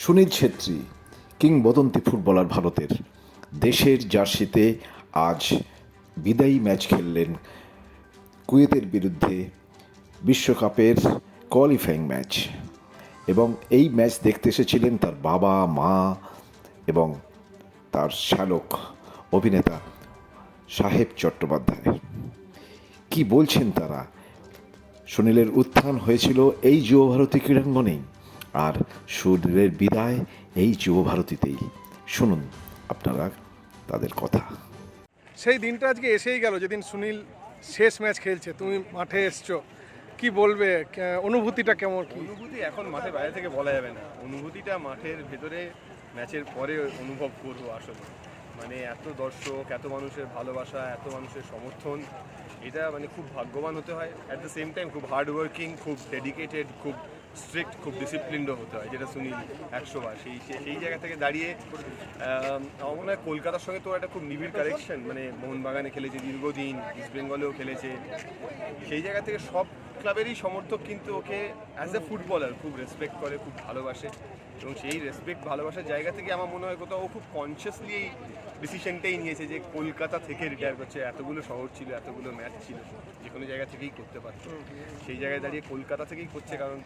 সুনীল ছেত্রী, কিংবদন্তি ফুটবলার ভারতের। দেশের জার্সিতে আজ বিদায়ী ম্যাচ খেললেন কুয়েতের বিরুদ্ধে বিশ্বকাপের কোয়ালিফাইং ম্যাচ। এবং এই ম্যাচ দেখতে এসেছিলেন তার বাবা, মা এবং তার শ্যালক অভিনেতা সাহেব চট্টোপাধ্যায়। কি বলছেন তারা? সুনীলের উত্থান হয়েছিল এই যুবভারতী ক্রীড়াঙ্গনেই। আর সুনীলের বিদায় এই যুবভারতীতেই। শুনুন আপনারা তাদের কথা। সেই দিনটা আজকে এসেই গেল যেদিন সুনীল শেষ ম্যাচ খেলছে। তুমি মাঠে এসছো। কি বলবে? অনুভূতিটা কেমন? কি? অনুভূতি এখন মাঠের বাইরে থেকে বলা যাবে না। অনুভূতিটা মাঠের ভেতরে ম্যাচের পরে অনুভব করব আসলে। মানে এত দর্শক এত মানুষের ভালোবাসা এত মানুষের সমর্থন এটা মানে খুব ভাগ্যবান হতে হয়। অ্যাট দ্য সেম টাইম খুব হার্ডওয়ার্কিং খুব ডেডিকেটেড খুব স্ট্রিক্ট খুব ডিসিপ্লিনডও হতে হয়, যেটা সুনীল একশো বার। সেই সেই- জায়গা থেকে দাঁড়িয়ে আমার মনে হয় কলকাতার সঙ্গে তো একটা খুব নিবিড় কালেকশন মানে মোহনবাগানে খেলেছে, দীর্ঘদিন ইস্ট বেঙ্গলেও খেলেছে। সেই জায়গা থেকে সব ক্লাবেরই সমর্থক কিন্তু ওকে অ্যাজ এ ফুটবলার খুব রেসপেক্ট করে খুব ভালোবাসে। এবং সেই রেসপেক্ট ভালোবাসার জায়গা থেকে আমার মনে হয় কোথাও ও খুব কনসিয়াসলি এই ডিসিশনটাই নিয়েছে যে কলকাতা থেকে রিটায়ার করছে। এতগুলো শহর ছিল এতগুলো ম্যাচ ছিল যে কোনো জায়গা থেকেই করতে পারতো। সেই জায়গায় দাঁড়িয়ে কলকাতা থেকেই করছে কারণ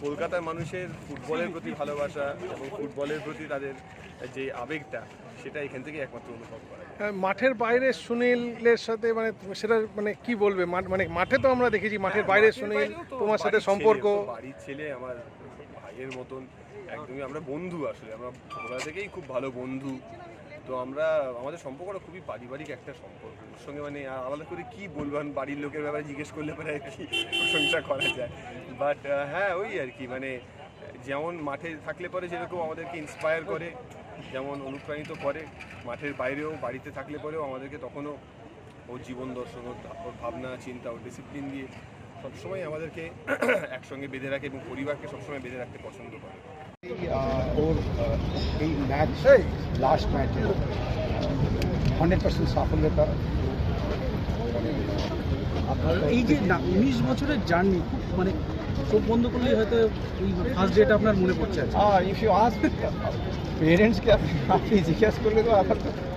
কলকাতার মানুষের ফুটবলের প্রতি ভালোবাসা এবং ফুটবলের প্রতি তাদের যে আবেগটা সেটা এখান থেকেই একমাত্র অনুভব করা মাঠের বাইরে সুনীলের সাথে মানে সেটা মানে কি বলবে? মাঠ- মানে মাঠে তো আমরা দেখেছি মাঠের বাইরে তো তোমার সাথে সম্পর্ক। বাড়ির ছেলে আমার ভাইয়ের মতন একদমই আমরা বন্ধু আসলে। আমরা ছোটবেলা থেকেই খুব ভালো বন্ধু। তো আমরা আমাদের সম্পর্কটা খুবই পারিবারিক একটা সম্পর্ক। ওর সঙ্গে মানে আলাদা করে কি বলব? বাড়ির লোকের ব্যাপারে জিজ্ঞেস করলে পরে আর কি প্রশংসা করা যায়। বাট হ্যাঁ ওই আর কি মানে যেমন মাঠে থাকলে পরে যেরকম আমাদেরকে ইন্সপায়ার করে যেমন অনুপ্রাণিত করে। মাঠের বাইরেও বাড়িতে থাকলে পরেও আমাদেরকে তখনও ওর জীবন দর্শন ওর ওর ভাবনা চিন্তা ওর ডিসিপ্লিন দিয়ে সবসময় আমাদেরকে একসঙ্গে বেঁধে রাখে এবং পরিবারকে সবসময় বেঁধে রাখতে পছন্দ করে। ওর এই ম্যাচ লাস্ট ম্যাচে হান্ড্রেড পার্সেন্ট সাফল্যতা। এই যে না উনিশ বছরের জার্নি খুব মানে চোখ বন্ধ করলেই হয়তো এই ফার্স্ট ডেটা আপনার মনে পড়ছে আছে ইফ ইউ আস পেরেন্টসকে আপনি জিজ্ঞাসা করলে তো আবার তো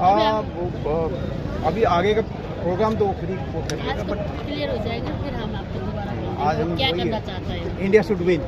आ, वो, अभी आगे का प्रोग्राम तो फ्री वो करेगा तो क्लियर हो जाएगा फिर हम आपको दोबारा आज हम क्या करना चाहते हैं? India should win